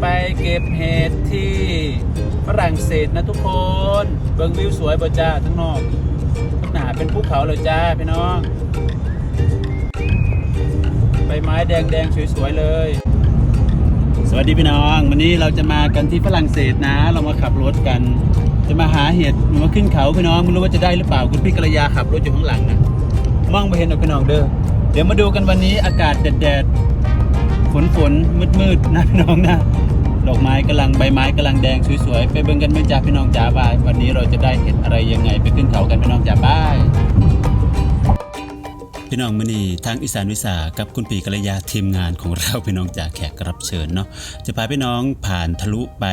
ไปเก็บเห็ดที่ฝรั่งเศสนะทุกคน เบิ่งวิวสวยบ่จ้าทั้งนอกข้างหน้าเป็นภูเขาเลยจ้าพี่น้องใบไม้แดงๆสวยๆเลย สวัสดีพี่น้อง วันนี้เราจะมากันที่ฝรั่งเศสนะ เรามาขับรถกัน จะมาหาเห็ดมาขึ้นเขาพี่น้องไม่รู้ว่าจะได้หรือเปล่าคุณพี่กัลยาขับรถอยู่ข้างหลังนะมองไปเห็นหรอกพี่น้องเด้อเดี๋ยวมาดูกันวันนี้อากาศแดดๆฝนฝนมืดมืดๆนะพี่น้องนะ ดอกไม้กำลังใบไม้กำลังแดงสวยๆไปเบิ่งกันไหม่จ้าพี่น้องจ๋าบาย วันนี้เราจะได้เห็ดอะไรยังไง ไปขึ้นเขากันพี่น้องจ๋าบายพี่น้องมือนีทางอีสานวิสากับคุณปีกัลยาทีมงานของเราพี่น้องจากแขกรับเชิญเนาะจะพาพี่น้องผ่านทะลุไป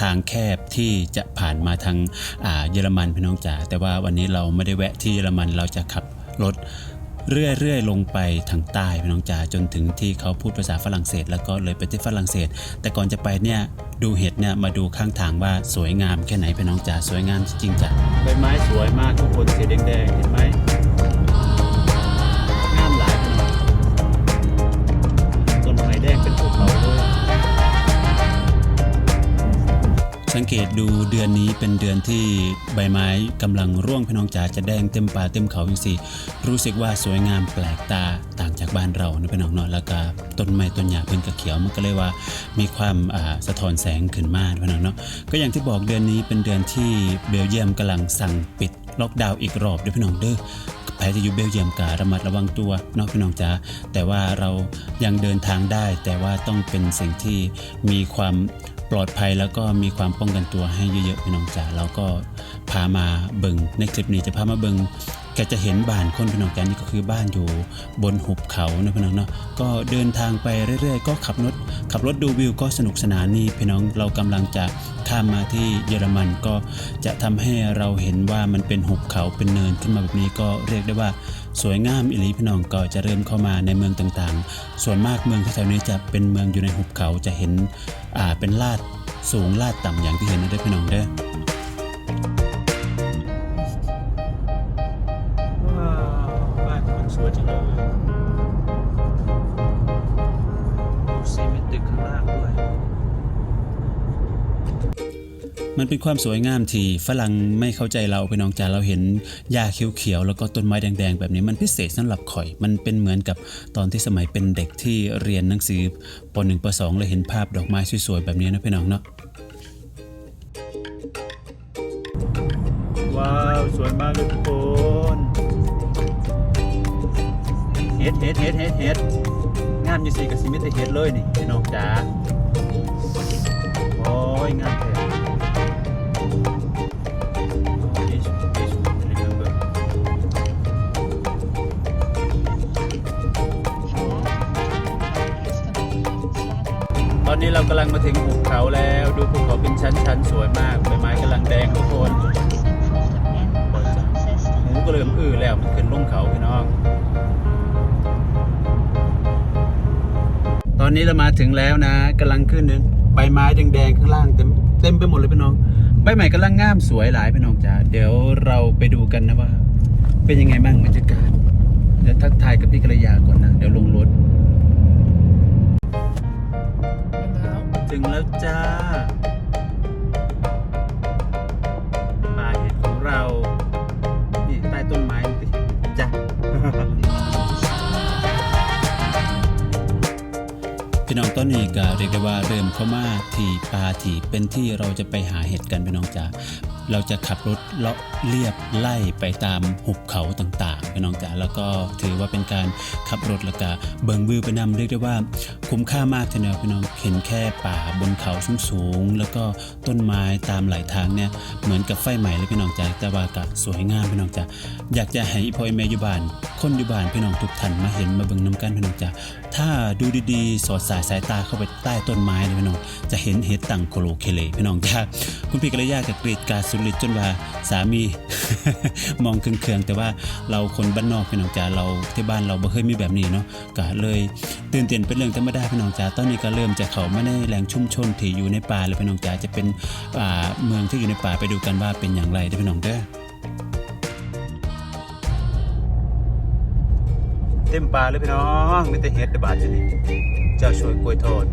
ทางแคบที่จะผ่านมาทางอ่าเยอรมันพี่น้องจ๋าแต่ว่าวันนี้เราไม่ได้แวะที่เยอรมันเราจะขับรถ เรื่อยๆ ลงไปทางใต้พี่น้องจ๋าจนถึงที่เขาพูดภาษาฝรั่งเศส แล้วก็เลยไปที่ฝรั่งเศส แต่ก่อนจะไปเนี่ยดูเห็ดเนี่ยมาดูข้างทางว่าสวยงามแค่ไหนพี่น้องจ๋าสวยงามจริงๆจ้ะใบไม้สวยมากทุกคนสีแดงๆเห็นไหม สังเกตดูเดือนนี้เป็นเดือนที่ใบไม้กำลังร่วงพี่น้องจ๋าจะแดงเต็มป่าเต็มเขาอย่างสิรู้สึกว่าสวยงามแปลกตาต่างจากบ้านเรานะพี่น้องเนาะแล้วก็ต้นไม้ต้นหญ้าเป็นกระเขียวมันก็เลยว่ามีความาสะท้อนแสงขึ้นมาพี่น้องเนาะก็อย่างที่บอกเดือนนี้เป็นเดือนที่เบลเยียมกำลังสั่งปิดล็อกดาวน์อีกรอบด้วยพี่น้องเด้อใครจะอยู่เบลเยียมการะมัดระวังตัวเนอกพี่น้องจ๋าแต่ว่าเรายังเดินทางได้ แต่ว่าต้องเป็นสิ่งที่มีความ ปลอดภัยแล้วก็มีความป้องกันตัวให้เยอะๆพี่น้องจ๋าเราก็พามาเบิงในคลิปนี้จะพามาเบิง กจะเห็นบ้านคนพี่น้องจ๋านี่ก็คือบ้านอยู่บนหุบเขานะพี่น้องเนาะก็เดินทางไปเรื่อย ๆ ก็ขับรถขับรถดูวิวก็สนุกสนานนี่พี่น้องเรากำลังจะข้ามมาที่เยอรมันก็จะทำให้เราเห็นว่ามันเป็นหุบเขาเป็นเนินขึ้นมาแบบนี้ก็เรียกได้ว่าสวยงามอิลีพี่น้องก็จะเริ่มเข้ามาในเมืองต่างๆ ส่วนมากเมืองแถวๆนี้จะเป็นเมืองอยู่ในหุบเขาจะเห็นอ่าเป็นลาดสูงลาดต่ำอย่างที่เห็นนะด้พี่น้องเด้อ สวยจังเลยดูสิมีตึกข้างล่างด้วย มันเป็นความสวยงามที่ฝรั่งไม่เข้าใจเราพี่น้องจ๋าเราเห็นหญ้าเขียวๆแล้วก็ต้นไม้แดงๆ แบบนี้มันพิเศษสำหรับข่อย มันเป็นเหมือนกับตอนที่สมัยเป็นเด็กที่เรียนหนังสือป .1 ป .2 เลยเห็นภาพดอกไม้สวยๆแบบนี้นะพี่น้องเนาะว้าว สวยมากเลยทุกคน เฮ็ดเฮ็ดเฮ็ดเฮ็ดเฮ็ดงามอยู่สิกับสิมิตเฮ็ดเลยนี่พี่น้องจ๋าโอ้ยงามแท้ This, this one, remember. ตอนนี้เรากำลังมาถึงภูเขาแล้ว ดูภูเขาเป็นชั้นๆ สวยมากใบไม้กำลังแดงทุกคนหูก็เริ่มอื้อแล้วมันขึ้นลงเขาพี่น้อง อนนี้เรามาถึงแล้วนะกำลังขึ้นเนี่ยใบไม้แดงๆข้างล่างเต็มเต็มไปหมดเลยพี่น้องใบใหม่กำลังงามสวยหลายพี่น้องจ๋าเดี๋ยวเราไปดูกันนะว่า เป็นยังไงบ้างบรรยากาศเดี๋ยวทักทายกับพี่กระยาก่อนนะเดี๋ยวลงรถถึงแล้วจ้าป่า พี่น้องต้นนี้ก็เรียกได้ว่าเริ่มเข้ามาที่ปาที่เป็นที่เราจะไปหาเห็ดกันพี่น้องจ๋า เราจะขับรถเลาะเลียบไล่ไปตามหุบเขาต่างๆพี่น้องจ๋าแล้วก็ถือว่าเป็นการขับรถแล้วก็เบิงวิวไปนำเรียกได้ว่าคุ้มค่ามากทีเดียวพี่น้องเห็นแค่ป่าบนเขาสูงๆแล้วก็ต้นไม้ตามไหลทางเนี่ยเหมือนกับไฟใหม่เลยพี่น้องจ๋าแต่ว่าก็สวยงามพี่น้องจ๋าอยากจะให้พ่อแม่อยู่บ้านคนอยู่บ้านพี่น้องทุกท่านมาเห็นมาเบิงน้ำกันพี่น้องจ๋าถ้าดูดีๆ สอดสายสายตาเข้าไปใต้ต้นไม้เลยพี่น้องจะเห็นเห็ดตังโคโลเคเลพี่น้องจ้าคุณพี่กระยากับกรีดกาดสุดฤทธิ์จนว่าสามี มองเคืองๆแต่ว่าเราคนบ้านนอกพี่น้องจ๋าเราที่บ้านเราบ่เคยมีแบบนี้เนาะก็เลยตื่นเต้นเป็นเรื่องธรรมดาพี่น้องจ๋าตอนนี้ก็เริ่มจะเข้ามาในแหล่งชุ่มชนที่อยู่ในป่าเลยพี่น้องจ๋าจะเป็นอ่าเมืองที่อยู่ในป่าไปดูกันว่าเป็นอย่างไรเด้อพี่น้องเด้อเต็มป่าเลยพี่น้องไม่แต่เห็ดแต่บาทจะนี่เจ้าช่วยกล้วยทอด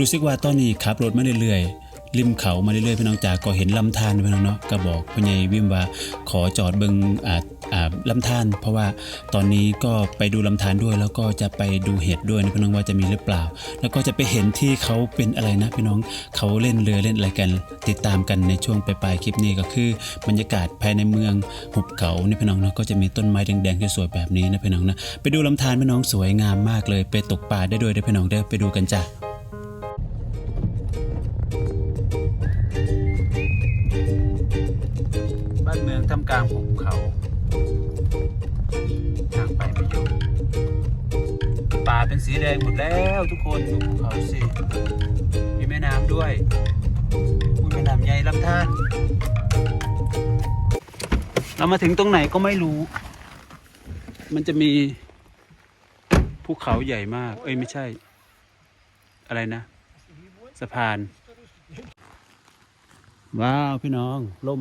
รู้สึกว่าตอนนี้ขับรถมาเรื่อยๆริมเขามาเรื่อยๆพี่น้องจ๋าก็เห็นลำธารพี่น้องเนาะก็บอกพ่อใหญ่วิมว่าขอจอดเบิงอ่าอ่าลำธารเพราะว่าตอนนี้ก็ไปดูลำธารด้วย แล้วก็จะไปดูเห็ดด้วยนะพี่น้องว่าจะมีหรือเปล่า แล้วก็จะไปเห็นที่เขาเป็นอะไรนะพี่น้องเขาเล่นเรือเล่นอะไรกัน ติดตามกันในช่วงปลายๆคลิปนี้ก็คือบรรยากาศภายในเมืองหุบเขานี่พี่น้องเนาะก็จะมีต้นไม้แดงๆที่สวยแบบนี้นะพี่น้องนะไปดูลำธารพี่น้องสวยงามมากเลย ไปตกปลาได้ด้วยได้พี่น้องเด้อไปดูกันจ้ะ องท่ามกลางหุบเขาทางไปไม่ยู่ป่าเป็นสีแดงหมดแล้วทุกคนดูภูเขาสิ มีแม่น้ำด้วยมีแม่น้ำใหญ่ลำธารเรามาถึงตรงไหนก็ไม่รู้ มันจะมีภูเขาใหญ่มาก เอ้ยไม่ใช่ อะไรนะ สะพาน ว้าว พี่น้องล่ม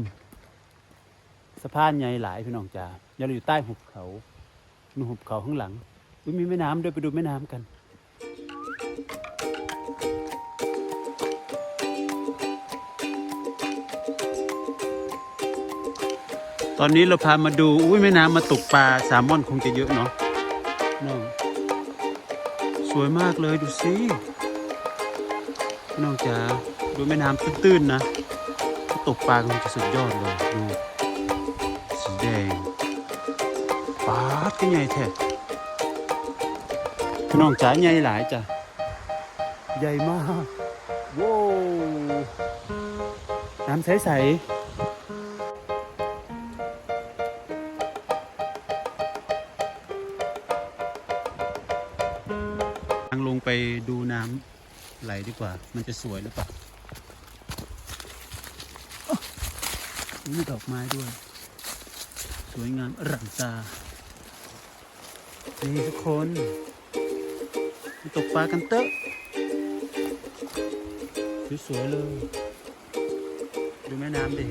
สะพานใหญ่หลายพี่น้องจ๋าย่าเราอยู่ใต้หุบเขามีหุบเขาข้างหลังอุ๊ยมีแม่น้ำด้วยไปดูแม่น้ำกันตอนนี้เราพามาดูอุ้ยแม่น้ำมาตกปลาแซลมอนคงจะเยอะเนาะน้องสวยมากเลยดูสิพี่น้องจ๋าดูแม่น้ำตื้นๆนะตกปลาคงจะสุดยอดเลยดู แดงปลาดก็ใหญ่แท้พี่น้องจ๋าใหญ่หลายจ้ะ ใหญ่มากว้าวน้ำใสๆทางลงไปดูน้ำไหลดีกว่า มันจะสวยหรือเปล่ามีดอกไม้ด้วยส วยงามอร่ามตานี่ทุกคนตกปลากันเตอะสวยๆเลย ดูแม่น้ำดิ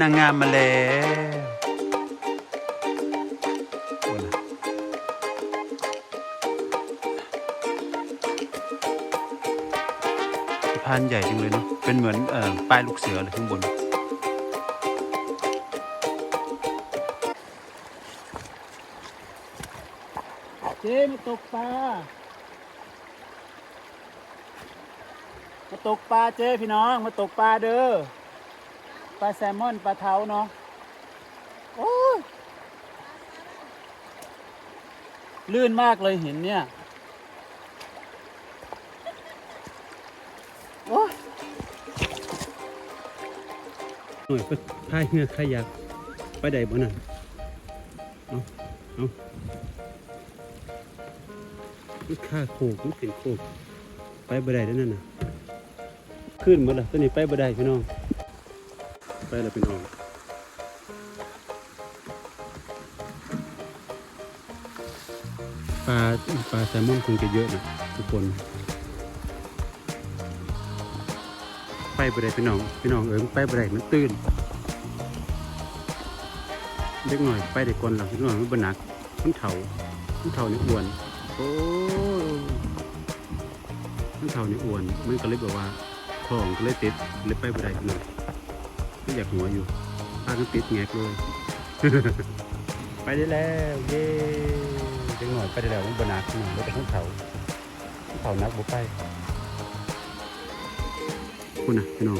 นางงามมาแล้วโอ้ล่ะสะพานใหญ่จังเลยเนาะเป็นเหมือนเอ่อป้ายลูกเสือเลยข้างบน เจ๊มาตกปลา มาตกปลาเจ๊พี่น้อง มาตกปลาเด้อ ปลาแซลมอนปลาเท้าเนาะโอ้ยลื่นมากเลยหินเนี่ยโอ้ยหน่อยพายเงือขยักไปได้บ่นั่นเอาเอามันค่าโคกมันเป็นโคกไปบ่ได้แล้วยนั่นน่ะขึ้นหมดละตัวนี้ไปบ่ได้พี่น้อง ไปแล้วพี่น้องปลาปลาแซลมอนคงจะเยอะนะทุกคน ไปบ่ได้พี่น้องพี่น้องเอิงไปบ่ได้มันตื้นเล็กหน่อยไปได้ก่อนหลังพี่น้องมันบหนักมันเถามันเถานี่อ้วนโอ้มันเถานี่อ้วนมันก็เลยแบบว่าท้องก็เลยติดเลยไปบ่ได้พี่น้อง ก็อยากหัวอยู่พากันติดแงกเลย ไปได้แล้วเย้จังหน่อยไปได้แล้วมันบหนักหน่อยรถแต่ข้างเขาข้างเขานักบ่ไปคุณน่ะพี่น้อง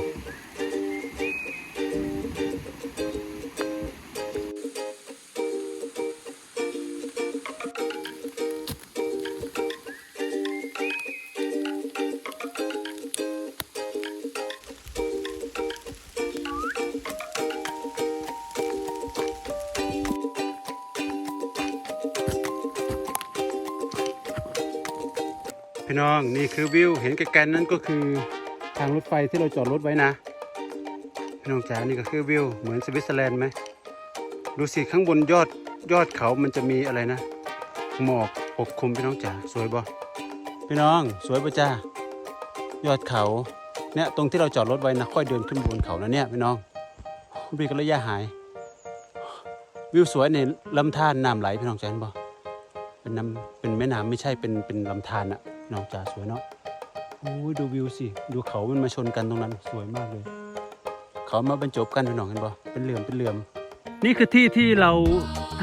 น้องนี่คือวิวเห็นไกลๆนั่นก็คือทางรถไฟที่เราจอดรถไว้นะพี่น้องจ๋านี่ก็คือวิวเหมือนสวิตเซอร์แลนด์ไหมดูสิข้างบนยอดยอดเขามันจะมีอะไรนะหมอกปกคลุมพี่น้องจ๋าสวยบ่พี่น้องสวยป่ะจ้ายอดเขาเนี่ยตรงที่เราจอดรถไว้นะค่อยเดินขึ้นบนเขานะเนี่ยพี่น้องพี่ก็ระยะหาย วิวสวยในลำธารน้ำไหลพี่น้องจ๋าเห็นบ่เป็นน้ำเป็นแม่น้ำไม่ใช่เป็นเป็นลำธารอะ น้องจ๋าสวยเนาะโอ้ยดูวิวสิ ดูเขามันมาชนกันตรงนั้น สวยมากเลย เขามาบรรจบกันพี่น้องเห็นบ่เป็นเหลื่อมเป็นเหลื่อม นี่คือที่ที่เรา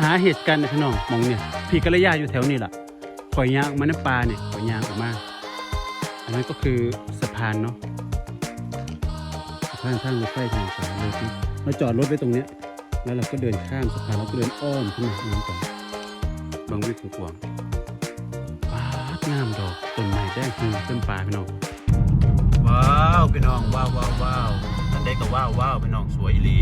หาเห็ดกันนะพี่น้องมองเนี่ย พี่กัลยาอยู่แถวนี้แหละข่อยยางมาน้ำปลาเนี่ยข่อยยางออกมา อันนั้นก็คือสะพานเนาะสะพานข้างรถไฟทางสายเลยที่เราจอดรถไว้ตรงเนี้ย แล้วเราก็เดินข้ามสะพานแล้วก็เดินอ้อมขึ้นมาน้ำกันบางวิวของกวาง ต้นไม้แดงคือต้นปลาพี่น้องว้าวพี่น้องว้าวว้าวว้าวท่านเดก็ว้าวว้าวพี่น้องสวยอีหลี